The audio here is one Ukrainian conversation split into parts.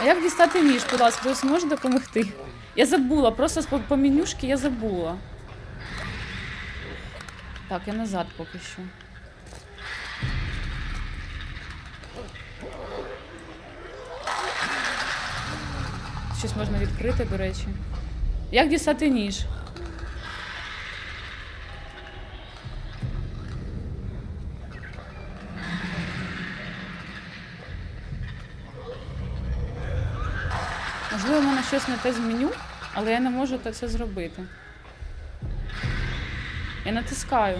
А як дістати ніж, будь ласка, хтось може допомогти? Я забула, просто по, менюшки я забула. Так, я назад поки що. Щось можна відкрити, до речі. Як дістати ніж? Щось не те з меню, але я не можу це зробити. Я натискаю.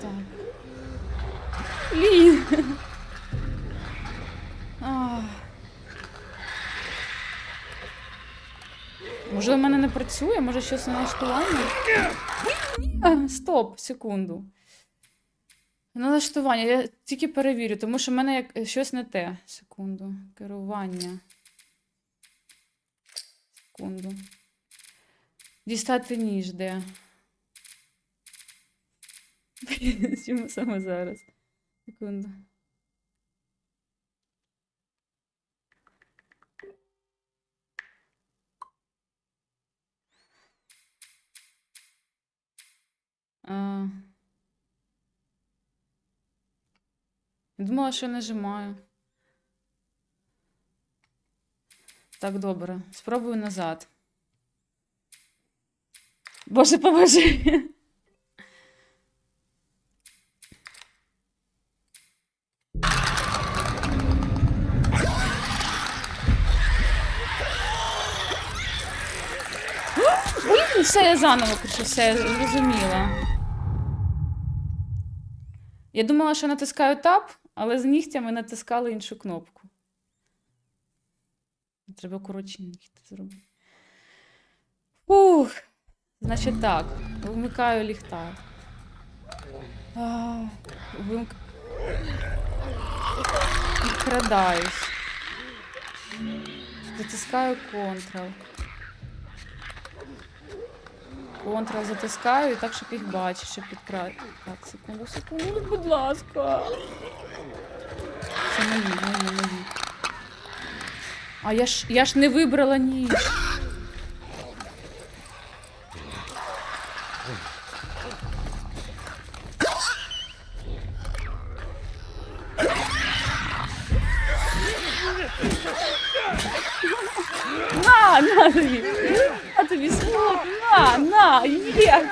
Так. Блін. Може, в мене не працює, може щось на налаштування? Стоп, секунду. Налаштування, я тільки перевірю, тому що в мене як щось не те. Секунду. Керування. Секунду. Дістати ніж де. Чому саме зараз? Секунду. А... Думала, що нажимаю. Так, добре. Спробую назад. Боже, поможи. Все, я заново пишу, все, я зрозуміла. Я думала, що натискаю тап, але з нігтями натискала іншу кнопку. Треба коротше нігті зробити. Ух. Значить так, вмикаю ліхтар. А, Вимк... Підкрадаюсь. Затискаю контрол. Контрол затискаю і так, щоб їх бачити, щоб підкрати. Так, секунду, секунду, будь ласка. Це мої, мої, мої. А я ж, я ж не вибрала ніж. На, на тобі. На тобі смок, на, на, є.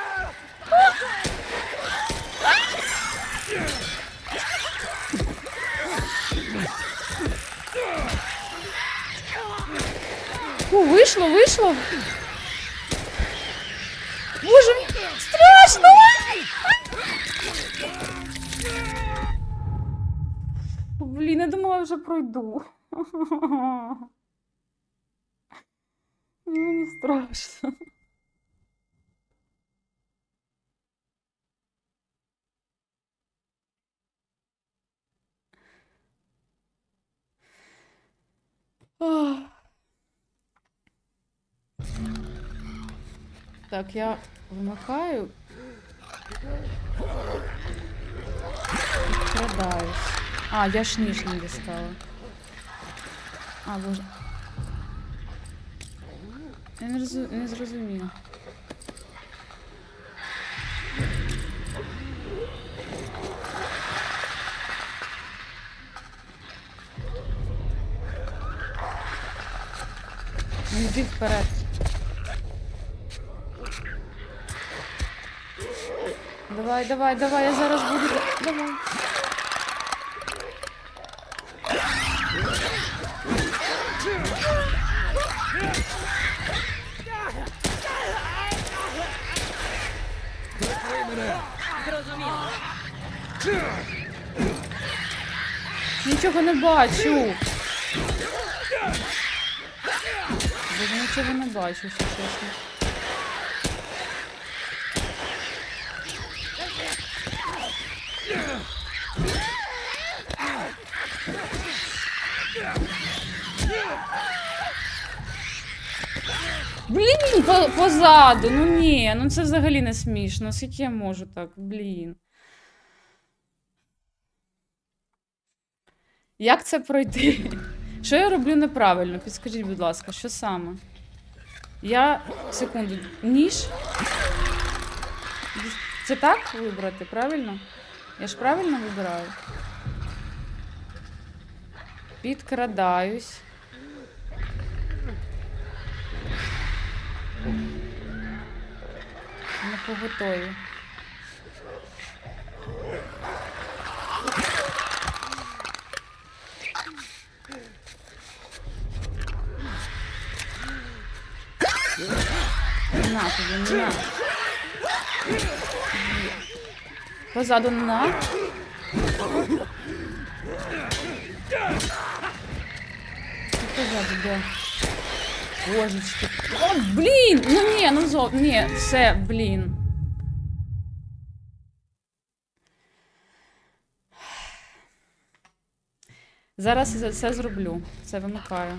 Вийшло, вийшло. Боже, страшно. Блін, я думала, вже пройду. Мені страшно. Ах. Так, я вимикаю. Відкрадаюсь. А, я ж ніж не дістала. А, боже. Я не, розу... не зрозуміла. Ну, Йди вперед. Давай, давай, давай, я зараз буду. Давай. Нічого не бачу. Боже, нічого не бачу, якщо чесно. Блін, позаду. Ну ні, ну це взагалі не смішно. Скільки я можу так, блін. Як це пройти? Що я роблю неправильно? Підскажіть, будь ласка, що саме? Я. Секунду, ніж. Це так вибрати, правильно? Я ж правильно вибираю? Підкрадаюсь. поготові. Не на тобі, не на. Позаду не на. Позаду, де? Божечки. О, блін! Ну ні, ну зо... Ні, все, блін. Зараз я це зроблю. Це вимикаю.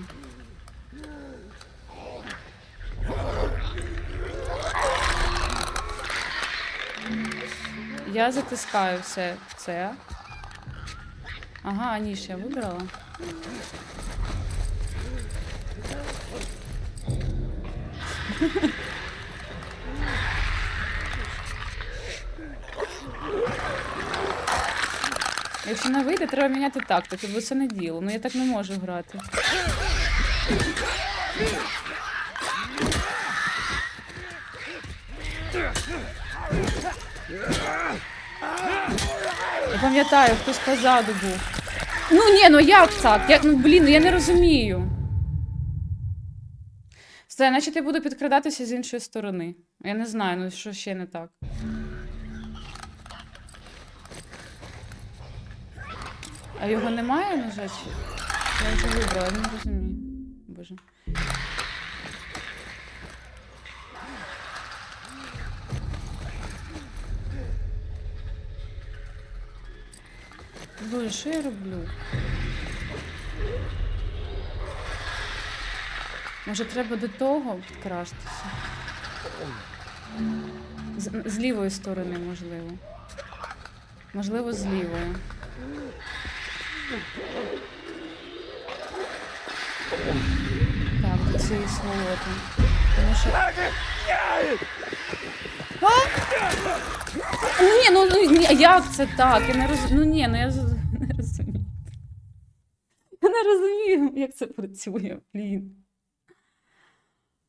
Я затискаю все це. Ага, ніж я вибрала. Якщо не вийде, треба міняти тактику, бо це не діло. Ну я так не можу грати. Я пам'ятаю, хтось позаду був. Ну ні, ну як так? Як, ну блін, ну я не розумію. Все, значить я буду підкрадатися з іншої сторони. Я не знаю, ну що ще не так. А його немає нажать? Я вже вибрала, я не розумію. Боже. Боже, що я роблю? Може, треба до того підкрастися? З, з лівої сторони, можливо. Можливо, з лівої. Так, до цієї сволоти. Тому що. А? Ні, ну, ну ні, як це так? Я не роз... Ну ні, ну я не розумію. Я не розумію, як це працює, блін.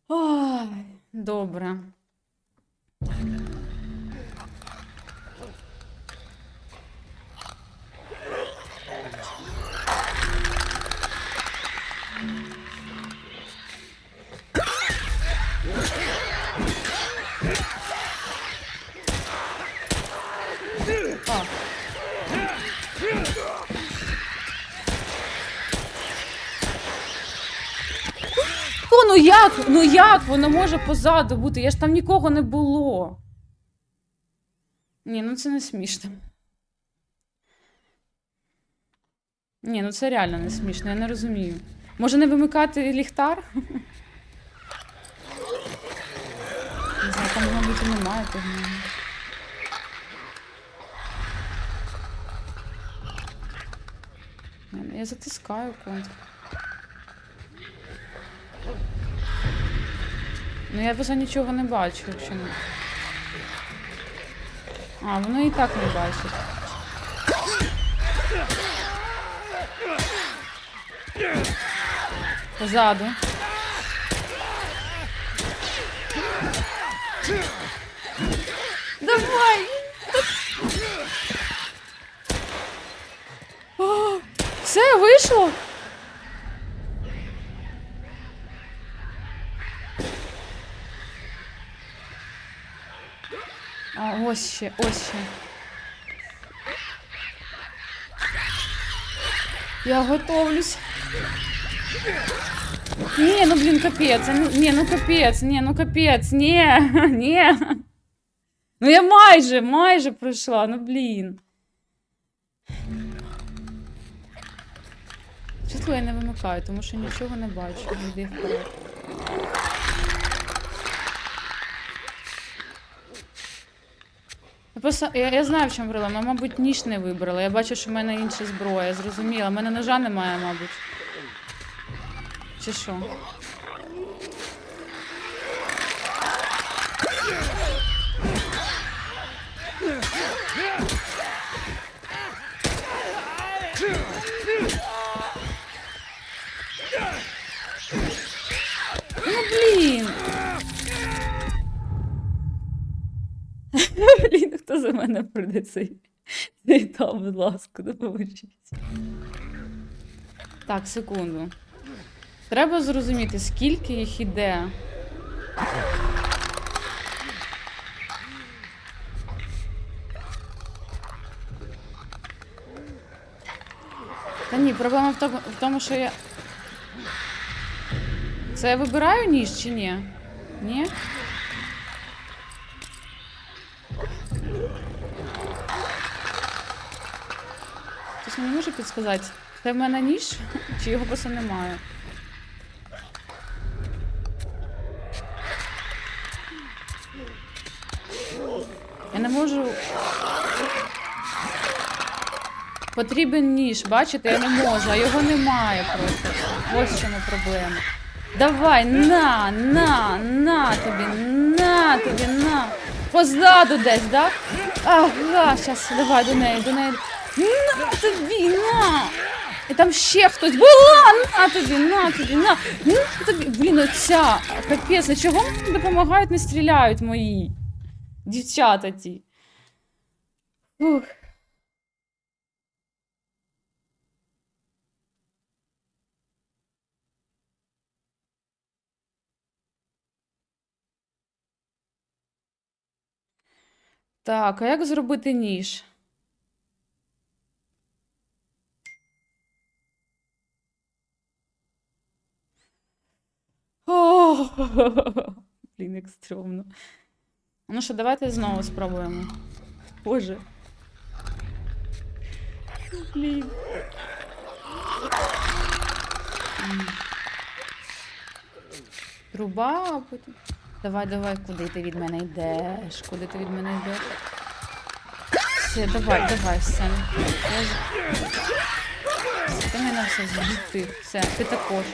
Ой, добре. Ну як? Ну як воно може позаду бути? Я ж там нікого не було. Ні, ну це не смішно. Ні, ну це реально не смішно, я не розумію. Може не вимикати ліхтар? Не знаю, там, мабуть, і немає того. Ну Я затискаю контр. Ну я просто нічого не бачу, якщо не. А, воно і так не бачить. Позаду. Давай! О, все, вийшло? А, ось ще, ось ще. Я готовлюсь. Ні, ну блін, капець. ну- Ні, ну капець, ні, ну капець, ні, ні. Ну я майже, майже пройшла, ну блін. Світло я не вимикаю, тому що нічого не бачу. Йди вперед. Просто я, я знаю, в чому проблема. Мабуть, ніж не вибрала. Я бачу, що в мене інша зброя, зрозуміла. У мене ножа немає, мабуть. Чи що? Ну, блін. Блін, хто за мене прийде цей? Цей там, будь ласка, допоможіть. Так, секунду. Треба зрозуміти, скільки їх іде. Та ні, проблема в тому, в тому, що я. Це я вибираю ніж чи ні? Ні? Хтось мені може підсказати, це в мене ніж, чи його просто немає? Я не можу. Потрібен ніж, бачите, я не можу, а його немає просто. Ось в чому проблема. Давай, на, на, на тобі, на тобі, на. Позаду десь, да? Ага, щас, давай до неї, до неї. На тобі, на! І там ще хтось була, на тобі, на тобі, на, на тобі. Блін, оця, капець, чого мені допомагають, не стріляють мої? Дівчата ті. Ух. Так, а як зробити ніж? О, блін, як стрьомно. Ну що, давайте знову спробуємо. Боже. Блін. Труба, а потім. Давай, давай, куди ти від мене йдеш? Куди ти від мене йдеш? Все, давай, давай, все. Я... Ти мене все збити. Все, ти також.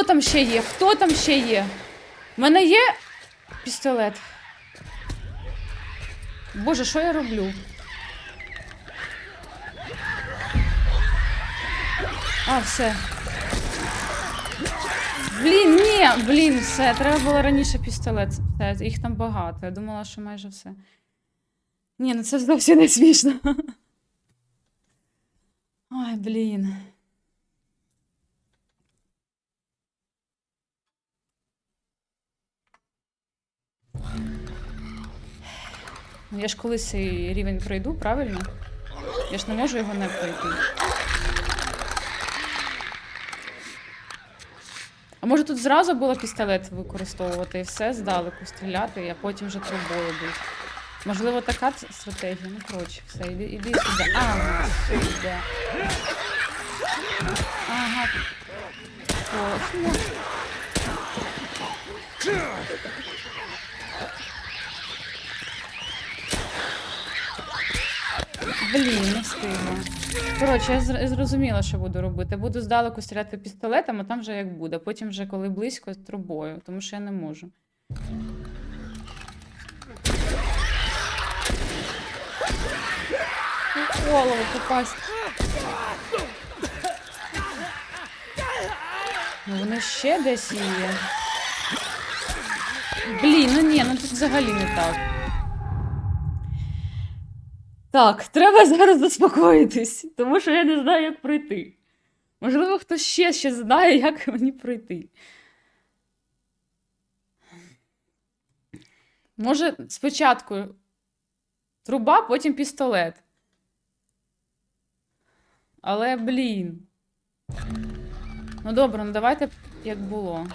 Хто там ще є? Хто там ще є? У мене є пістолет. Боже, що я роблю? А, все. Блін, ні, блін, все. Треба було раніше пістолет. Все, їх там багато. Я думала, що майже все. Ні, ну це зовсім не смішно. Ой, блін. Ну, я ж колись цей рівень пройду, правильно? Я ж не можу його не пройти. А може тут зразу було пістолет використовувати і все здалеку стріляти, а потім вже трубою бути. Можливо, така стратегія. Ну, коротше, все, іди, іди сюди. Ага, сюди. Ага. Точно. Блін, не встигла. Коротше, я зр- зрозуміла, що буду робити. Буду здалеку стріляти пістолетом, а там вже як буде. Потім вже коли близько трубою, тому що я не можу. В голову попасть. Ну вони ще десь є. Блін, ну ні, ну тут взагалі не так. Так, треба зараз заспокоїтись, тому що я не знаю, як пройти. Можливо, хтось ще ще знає, як мені пройти. Може, спочатку труба, потім пістолет. Але, блін. Ну добре, ну давайте як було.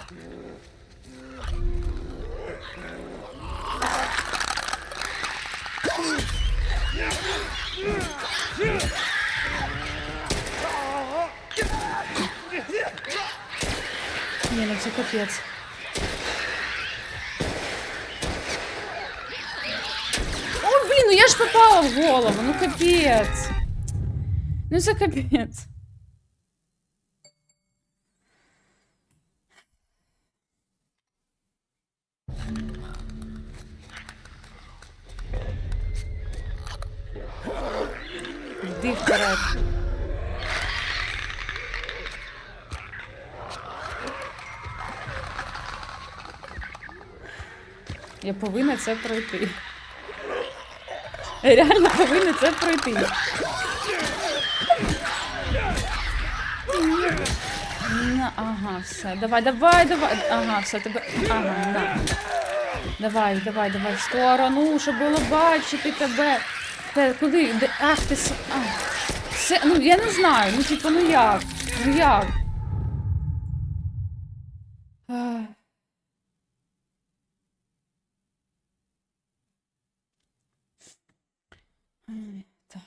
Не, ну це капець. О, блін, ну я ж попала в голову, ну капець. Ну це капець. Повинна це пройти. Реально повинна це пройти. Ага, все. Давай, давай, давай. Ага, все, тебе. Ага, на. Давай, давай, давай в сторону, щоб було бачити тебе. Те, куди? Де? Ах, ти с. Все, ну я не знаю. Ну, типу, ну як? Ну як? Ах. Ай, Так.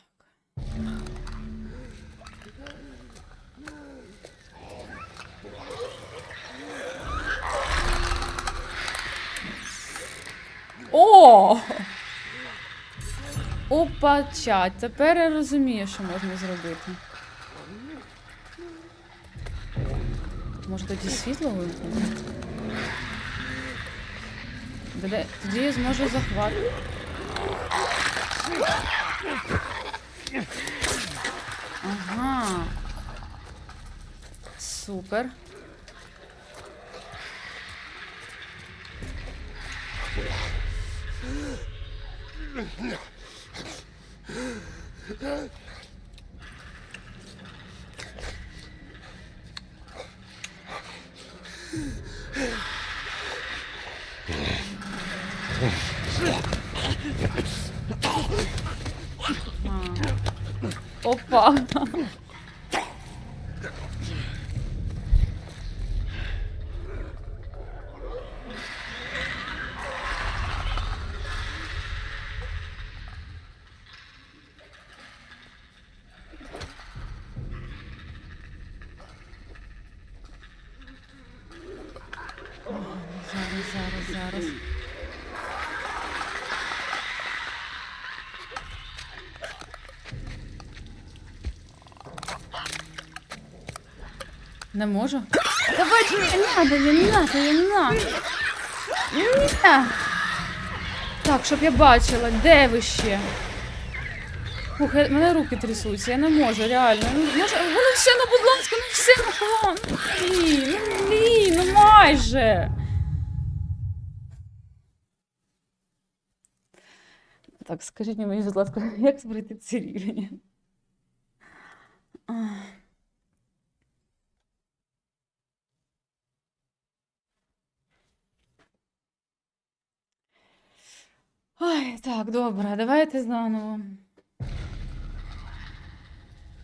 О! Опа, чат. Тепер я розумію, що можна зробити. Може тоді світло вимкнути? Тоді- я зможу захват. Ага. Супер. А. Опа. Зараз, Не можу? Давай, не надо, не надо, не надо. Ні. Так, щоб я бачила, де ви ще? Ух, я- мене руки трясуться, я не можу, реально. Ну, може, воно все, ну, будь ласка, ну все, ну, план. Ні, ну, ні, ну майже. Так, скажіть мені, будь ласка, як зберегти ці рівні? Ой, так, добре, давайте заново.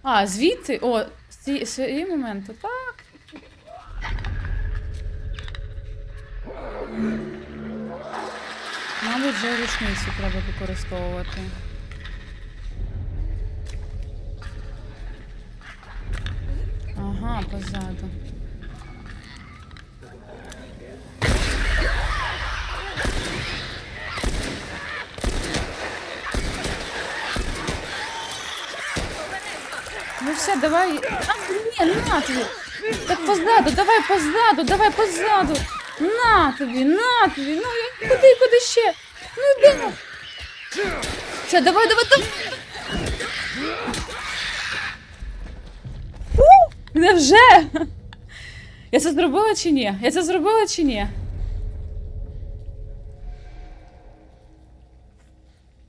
А, звідти? О, з ці- цієї моменту, так. Мабуть, вже рушницю треба використовувати. Ага, позаду. Ну все, давай. А, ні, на тобі. Так позаду, давай позаду, давай позаду. На тобі, на тобі. Ну я- куди, куди ще? Ну йди. ну. Все, давай, давай, давай. Фу, невже? Я це зробила чи ні? Я це зробила чи ні?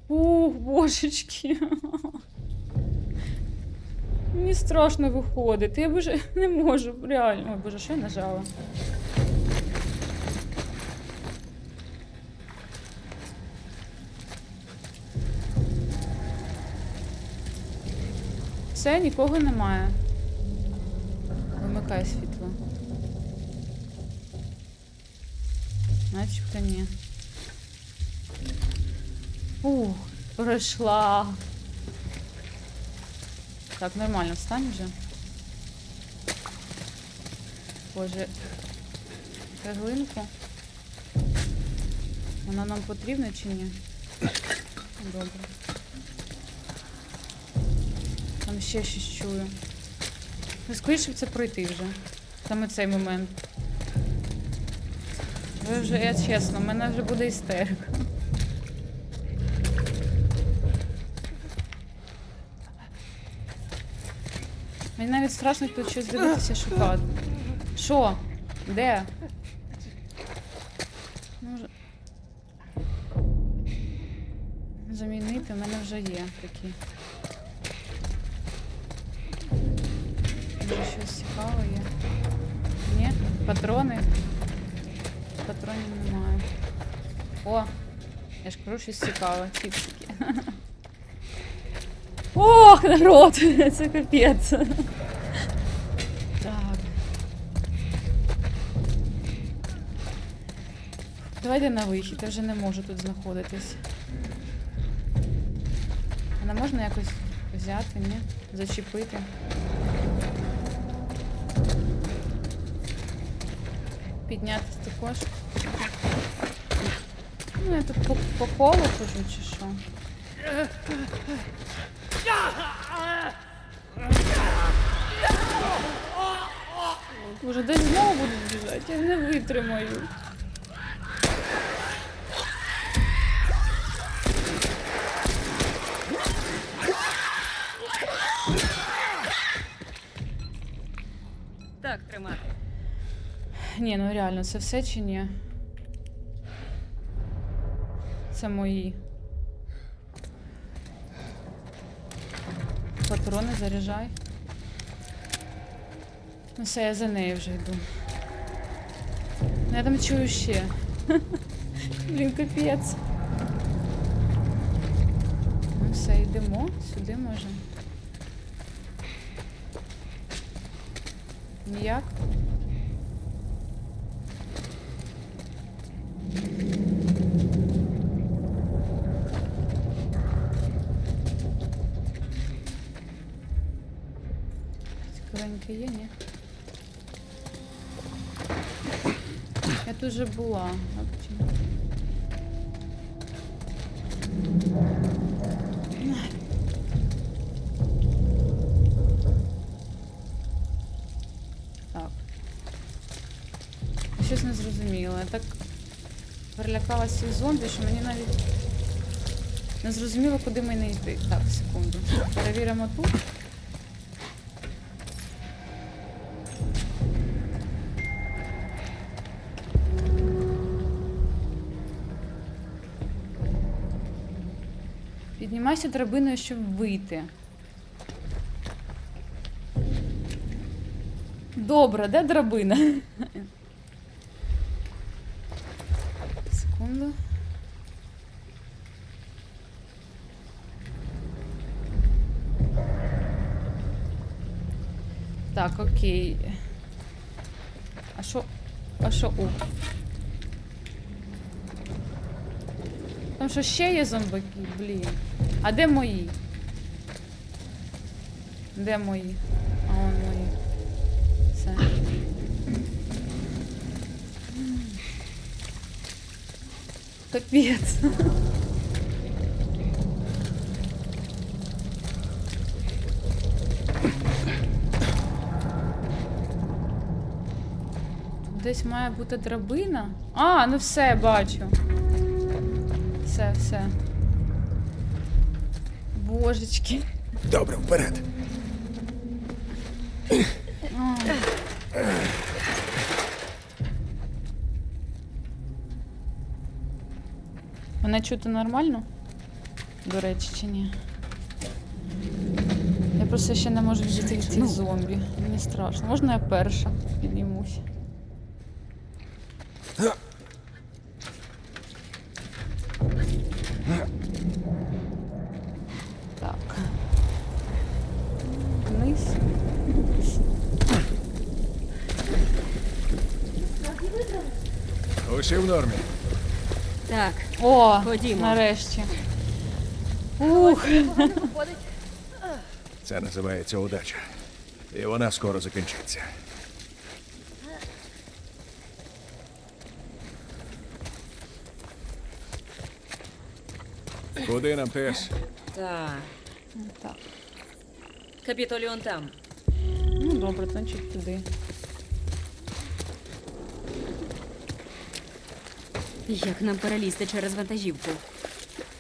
Ух, божечки. Мені страшно виходити. Я вже не можу, реально. Ой, боже, що я нажала? Все, нікого немає. Вимикай світло. Начебто ні. Ух, пройшла. Так, нормально, встань вже. Боже. цеглинку. Вона нам потрібна чи ні? Добре. Там ще щось чую. Ну, скоріше це пройти вже. Саме цей момент. Ви вже, я чесно, в мене вже буде істерика. Мені навіть страшно тут щось дивитися, шукати. Що? Де? Може. Замінити в мене вже є такі. Може щось цікаве є. Ні? Патрони? Патронів немає. О! Я ж кажу, щось цікаве. Чіпсики. Ох, народ! Це капець. Так. Давайте на вихід, я вже не можу тут знаходитись. А не можна якось взяти, ні? Зачепити. Піднятись також. Ну, я тут по, по колу хожу чи що? Боже, десь знову будуть біжати, я не витримаю. Так, тримати. Ні, ну реально, це все чи ні? Це мої. Патрони заряджай. Ну все, я за нею вже йду. Ну, я там чую ще. Блін, капець. Ну все, йдемо. Сюди може. Ніяк. Цікавеньке є, ні? Я тут вже була. Так. Щось не зрозуміло. Я так перелякалася цих зомбі, що мені навіть не зрозуміло, куди мені йти. Так, секунду. Перевіримо тут. Піднімайся драбиною, щоб вийти. Добре, де драбина? Секунду. Так, окей. А що? А що у? Там що ще є зомбаки, блін. А де мої? Де мої? А он мої. Все. Капець. Десь має бути драбина. А, ну все, бачу. Все, все. Божечки. Добре, вперед. Мене чути нормально? До речі, чи ні? Я просто ще не можу від цих зомбі. Мені страшно. Можна я перша піднімусь? Лише в нормі. Так, О, Ходімо. нарешті. Ух. Це називається удача. І вона скоро закінчиться. Куди нам Тес? Так. Так. Капітоліон там. Ну, добре, значить туди. Як нам перелізти через вантажівку?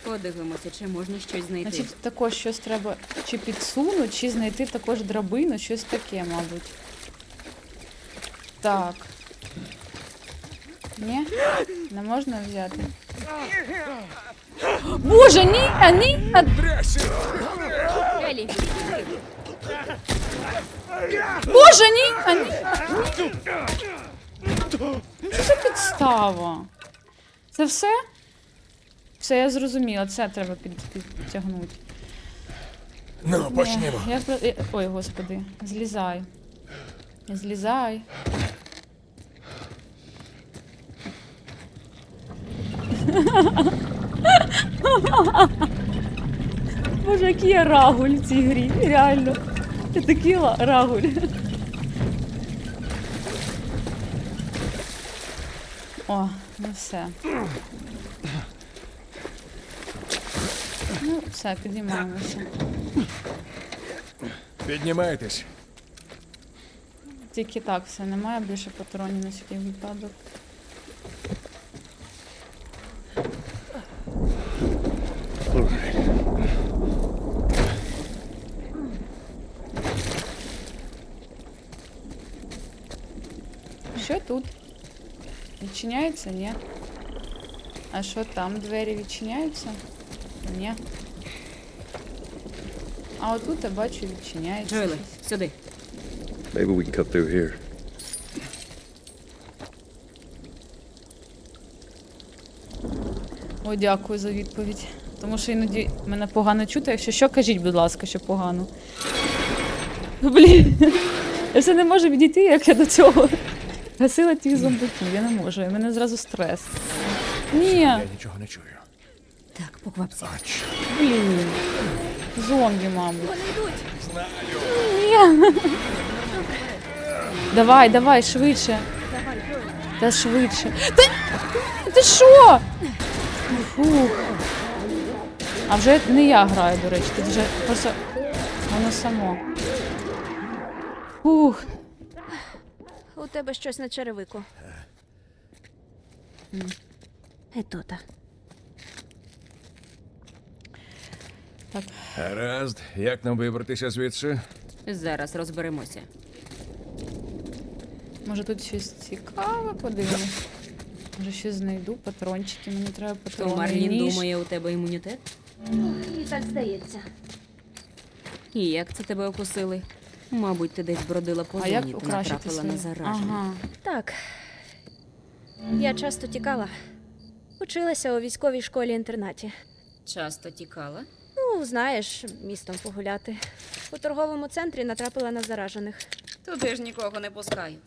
Подивимося, чи можна щось знайти. Значить, також щось треба чи підсунути, чи знайти також драбину, щось таке, мабуть. Так. Ні? Не можна взяти. Боже, ні, ні! Елі, Боже, ні! А, ні! Ну, Що за підстава? Це все? Все, я зрозуміла, це треба підтягнути. Ну, почнемо. Я, я- Ой, господи, злізай. Злізай. Боже, який я рагуль в цій грі, реально. Я такий рагуль. О, ну все. Ну, все, піднімаємося. Піднімайтесь. Тільки так все, немає більше патронів на всякий випадок. Що тут? Відчиняється? Ні. А що там? Двері відчиняються? Ні. А отут я бачу відчиняється. Джоеле, щось. сюди. Maybe we can cut through here. О, дякую за відповідь. Тому що іноді мене погано чути. Якщо що, кажіть, будь ласка, що погано. Блін. Я все не можу відійти, як я до цього гасила тих зомбаків. Я не можу. І мене зразу стрес. Ні, Я нічого не чую. Так, поквапся. А, блін. Зомбі, мабуть. Вони йдуть. Ні. Давай, давай, швидше. Та швидше. Та ти що? Фух. А вже не я граю, до речі, тут вже просто воно само. Фух. У тебе щось на черевику. Тут. Так, Гаразд, як нам вибратися звідси? Зараз розберемося. може тут щось цікаве подивимось. Може щось знайду, патрончики, мені треба патрони. Марлін ніж. думає, у тебе імунітет? І так здається. І як це тебе окусили? Мабуть, ти десь бродила по А зоні як та покращити натрапила свої? на заражених. Ага. Так. Я часто тікала. Училася у військовій школі-інтернаті. Часто тікала? Ну, знаєш, містом погуляти. У торговому центрі натрапила на заражених. Туди ж нікого не пускають.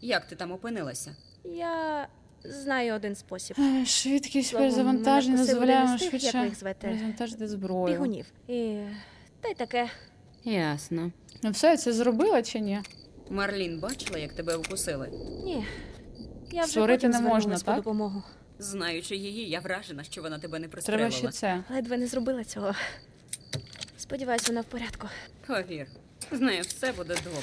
Як ти там опинилася? Я знаю один спосіб. Е, Швидкість Словом, перезавантаження мене вкусив дозволяє один із тих, як швидше їх звете? перезавантажити зброю. Бігунів. І та й таке. Ясно. Ну все, я це зробила чи ні? Марлін бачила, як тебе вкусили. Ні. Я вже Створити потім не можна, звернулась по так? допомогу. Знаючи її, я вражена, що вона тебе не Треба пристрелила. ще це. Ледве не зробила цього. Сподіваюсь, вона в порядку. Повір, з нею все буде добре.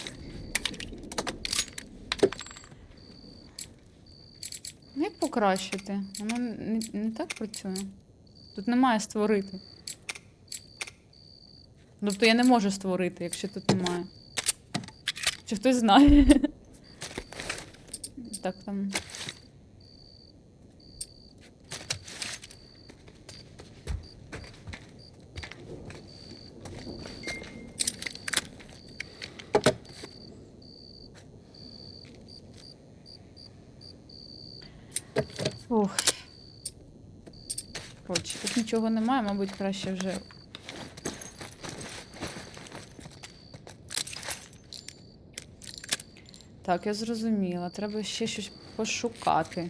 Ну, Як покращити? Воно не, не так працює. Тут немає створити. Тобто я не можу створити, якщо тут немає. Чи хтось знає? Так там. Ух. Коротше, тут нічого немає, мабуть, краще вже. Так, я зрозуміла. Треба ще щось пошукати.